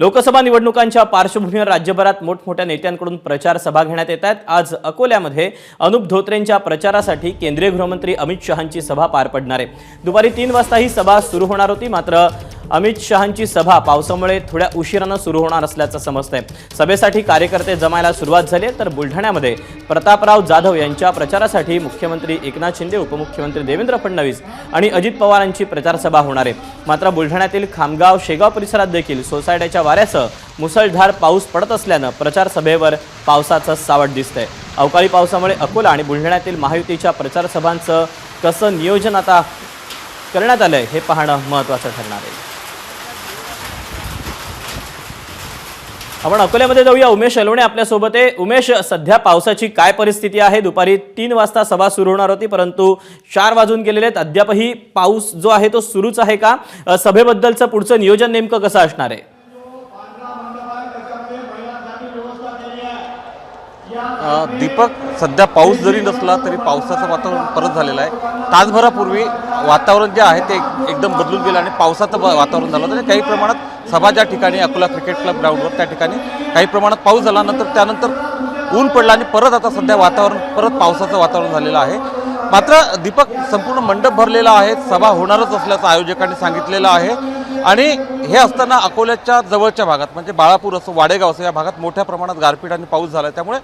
लोकसभा निवडणुकांच्या पार्श्वभूमीवर राज्यभरात मोठमोठ्या नेत्यांकडून प्रचार सभा घेण्यात येत आहेत. आज अकोल्यामध्ये अनुप धोत्रेंच्या प्रचारासाठी केंद्रीय गृहमंत्री अमित शहांची सभा पार पडणार आहे. दुपारी तीन वाजता ही सभा सुरू होणार होती. मात्र अमित शहांची सभा पावसामुळे थोड्या उशिरानं सुरू होणार असल्याचं समजतंय. सभेसाठी कार्यकर्ते जमायला सुरुवात झाली तर बुलढाण्यामध्ये प्रतापराव जाधव यांच्या प्रचारासाठी मुख्यमंत्री एकनाथ शिंदे उपमुख्यमंत्री देवेंद्र फडणवीस आणि अजित पवारांची प्रचारसभा होणार आहे. मात्र बुलढाण्यातील खामगाव शेगाव परिसरात देखील सोसायट्याच्या वाऱ्यासह मुसळधार पाऊस पडत असल्यानं प्रचारसभेवर पावसाचं सावट दिसतंय. अवकाळी पावसामुळे अकोला आणि बुलढाण्यातील महायुतीच्या प्रचार सभांचं कसं नियोजन आता करण्यात आलंय हे पाहणं महत्त्वाचं ठरणार आहे. आपण अकोल्यामध्ये जाऊया. उमेश अलोणे आपल्यासोबत आहे. उमेश सध्या पावसाची काय परिस्थिती आहे? दुपारी तीन वाजता सभा सुरू होणार होती परंतु चार वाजून गेलेले आहेत. अद्यापही पाऊस जो आहे तो सुरूच आहे का? सभेबद्दलचं पुढचं नियोजन नेमकं कसं असणार आहे? दीपक सध्या पाऊस जरी नसला तरी पावसाचं वातावरण परत झालेलं आहे. तासभरापूर्वी वातावरण जे आहे ते एकदम बदलून गेलं आणि पावसाचं वातावरण झालं तरी काही प्रमाणात सभा ज्या ठिकाणी अकोला क्रिकेट क्लब ग्राउंडवर त्या ठिकाणी काही प्रमाणात पाऊस झाला नंतर त्यानंतर ऊन पडलं आणि परत आता सध्या वातावरण परत पावसाचं वातावरण झालेलं आहे. मात्र दीपक संपूर्ण मंडप भरलेला आहे सभा होणारच असल्याचं आयोजकांनी सांगितलेलं आहे. आणि हे असताना अकोल्याच्या जवळच्या भागात म्हणजे बाळापूर असो वाडेगाव असो या भागात मोठ्या प्रमाणात गारपीट आणि पाऊस झाला त्यामुळे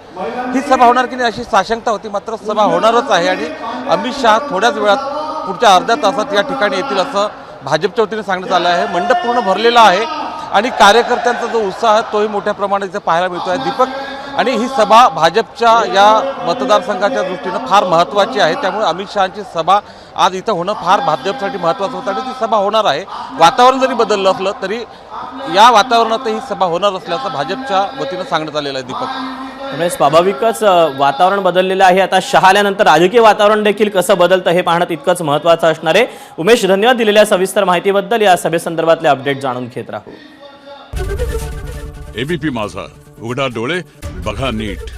ही सभा होणार की नाही अशी साशंकता होती मात्र सभा होणारच आहे. आणि अमित शहा थोड्याच वेळात पुढच्या अर्ध्या तासात या ठिकाणी येतील असं भाजपच्या वतीने सांगण्यात आलं आहे. मंडप पूर्ण भरलेला आहे आणि कार्यकर्त्यांचा जो उत्साह आहे तोही मोठ्या प्रमाणात इथे पाहायला मिळतो आहे दीपक आणि ही सभा भाजपच्या या मतदारसंघाच्या दृष्टीनं फार महत्त्वाची आहे. त्यामुळे अमित शहाची सभा आज इथं होणं फार भाजपसाठी महत्त्वाचं होतं आणि ती सभा होणार आहे. वातावरण जरी बदललं असलं तरी या वातावरणात ही सभा होणार असल्याचं भाजपच्या वतीनं सांगण्यात आलेलं आहे दीपक. त्यामुळे स्वाभाविकच वातावरण बदललेलं आहे. आता शहा आल्यानंतर राजकीय वातावरण देखील कसं बदलतं हे पाहणं तितकंच महत्त्वाचं असणार आहे. उमेश धन्यवाद दिलेल्या सविस्तर माहितीबद्दल. या सभेसंदर्भातले अपडेट जाणून घेत राहू. एबीपी माझा. उघडा डोळे बघा नीट.